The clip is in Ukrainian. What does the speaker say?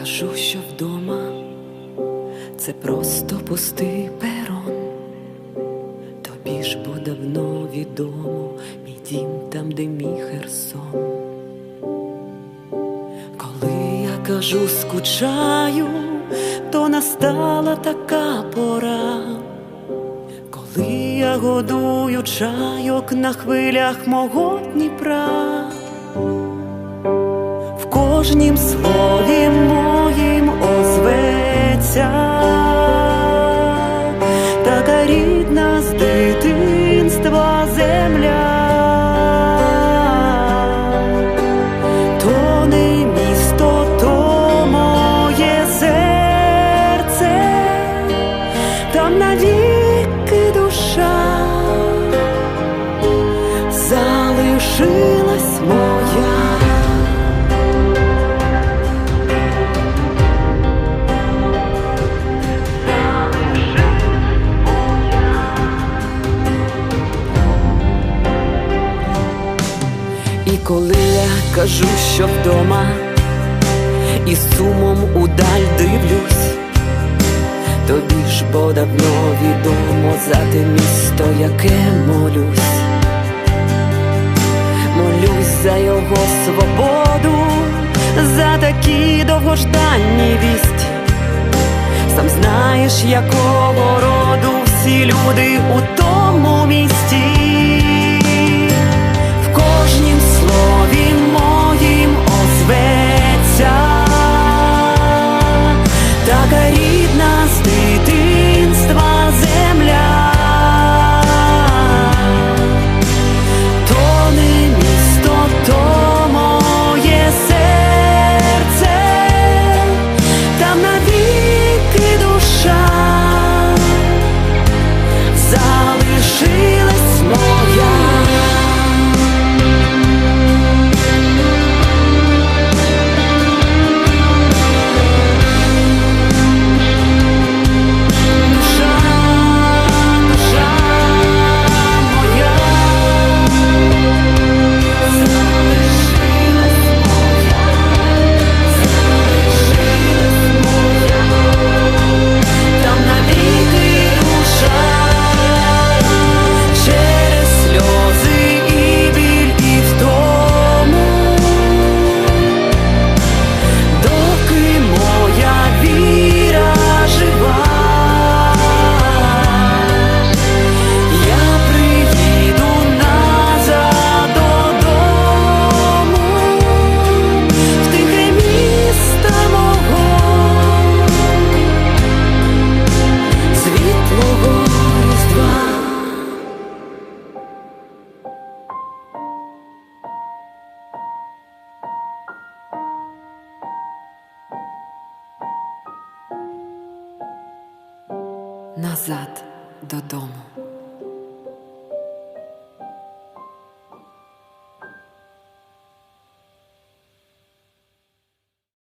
кажу, що вдома це просто пустий перон. Тобі ж бо давно відомо мій дім там, де мій Херсон. Коли я кажу, скучаю, то настала така пора. Коли я годую чайок на хвилях мого Дніпра, в кожнім слові озветься, така рідна з дитинства земля, то не місто, то моє серце, там навіки душа залишилась коли я кажу, що вдома, і сумом удаль дивлюсь, тобі ж бо давно відомо за те місто, яке молюсь, молюсь за його свободу, за такі довгожданні вісті. Сам знаєш, якого роду всі люди у тому nazad do domu.